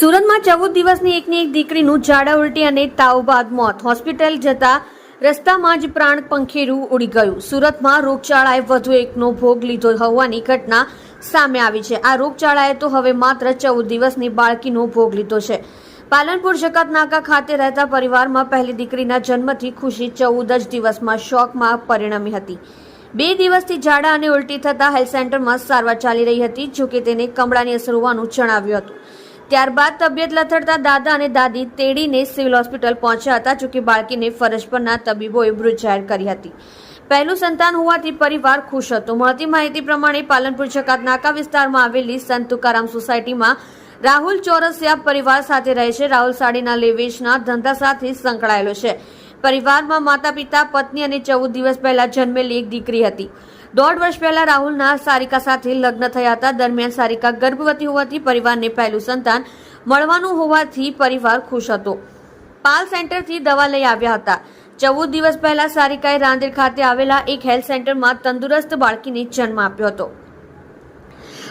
સુરતમાં ચૌદ દિવસની એકની એક દીકરીનું ઝાડા ઉલટી અને તાવ બાદ મોત. હોસ્પિટલ જતા રસ્તામાં જ પ્રાણ પંખેરું ઉડી ગયું. સુરતમાં રોગચાળાએ વધુ એકનો ભોગ લીધો હોવાની ઘટના સામે આવી છે. આ રોગચાળાએ તો હવે માત્ર ચૌદ દિવસની બાળકીનો ભોગ લીધો છે. પાલનપુર, જકાતનાકા ખાતે રહેતા પરિવારમાં પહેલી દીકરીના જન્મથી ખુશી ચૌદ જ દિવસમાં શોકમાં પરિણમી હતી. બે દિવસથી ઝાડા અને ઉલટી થતા હેલ્થ સેન્ટરમાં સારવાર ચાલી રહી હતી, જોકે તેને કમળાની અસર હોવાનું જણાવ્યું હતું. ત્યારબાદ તબિયત લથડતા દાદા અને દાદી તેડીને સિવિલ હોસ્પિટલ પહોંચ્યા હતા જોકે બાળકીને ફરજ પરના તબીબોએ મૃત જાહેર કરી હતી. પહેલું સંતાન હોવાથી પરિવાર ખુશ હતો. મળતી માહિતી પ્રમાણે પાલનપુર જકાત નાકા વિસ્તારમાં આવેલી સંત તુકારામ સોસાયટીમાં રાહુલ ચોરસિયા પરિવાર સાથે રહે છે. રાહુલ સાડીના લેવેશના ધંધા સાથે સંકળાયેલો છે. પરિવારમાં માતા પિતા પત્ની અને ચૌદ દિવસ પહેલા જન્મેલી એક દીકરી હતી. દોઢ વર્ષ પહેલા રાહુલના સારિકા સાથે લગ્ન થયા હતા. દરમિયાન સારિકા ગર્ભવતી હોવાથી પરિવારને પહેલું સંતાન મળવાનું હોવાથી પરિવાર ખુશ હતો. પાલ સેન્ટરથી દવા લઈ આવ્યા હતા. ચૌદ દિવસ પહેલા સારિકાએ રાંદેર ખાતે આવેલા એક હેલ્થ સેન્ટરમાં તંદુરસ્ત બાળકીને જન્મ આપ્યો હતો.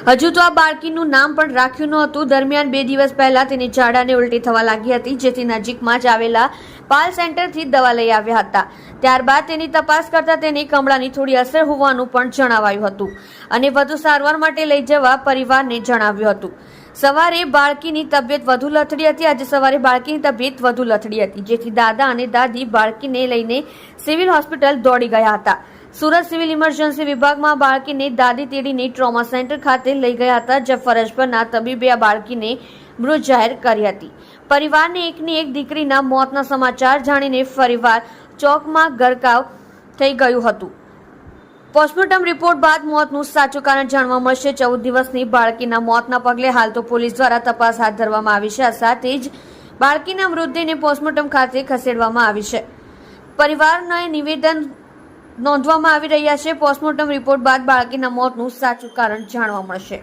હજુ તો આ બાળકીનું નામ પણ રાખ્યું ન હતું દરમિયાન બે દિવસ પહેલા તેની ઝાડાને ઉલટી થવા લાગી હતી, જેથી નજીકમાં જ આવેલા પાલ સેન્ટરથી દવા લઈ આવ્યા હતા. ત્યારબાદ તેની તપાસ કરતા તેને કમળાની થોડી અસર હોવાનું પણ જણાવાયું હતું અને વધુ સારવાર માટે લઈ જવા પરિવારને જણાવ્યું હતું. સવારે બાળકીની તબિયત વધુ લથડી હતી. આજે સવારે બાળકીની તબિયત વધુ લથડી હતી, જેથી દાદા અને દાદી બાળકીને લઈને સિવિલ હોસ્પિટલ દોડી ગયા હતા. સુરત સિવિલ ઇમરજન્સી વિભાગમાં બાળકીને દાદી તેડીને ટ્રોમા સેન્ટર ખાતે લઈ ગયા હતા, જ્યાં ફરજ તબીબે આ બાળકીને મૃત જાહેર કરી હતી. પરિવારને એકની એક દીકરીના મોતના સમાચાર જાણીને ફરીવાર ચોકમાં ગરકાવ થઈ ગયું હતું. પોસ્ટમોર્ટમ રિપોર્ટ બાદ મોતનું સાચું કારણ જાણવા મળશે. ચૌદ દિવસની બાળકીના મોતના પગલે હાલ તો પોલીસ દ્વારા તપાસ હાથ ધરવામાં આવી છે. આ સાથે જ બાળકીના મૃતદેહને પોસ્ટમોર્ટમ ખાતે ખસેડવામાં આવી છે. પરિવારને નિવેદન નોંધવામાં આવી રહ્યા છે. પોસ્ટમોર્ટમ રિપોર્ટ બાદ બાળકીના મોતનું સાચું કારણ જાણવા મળશે.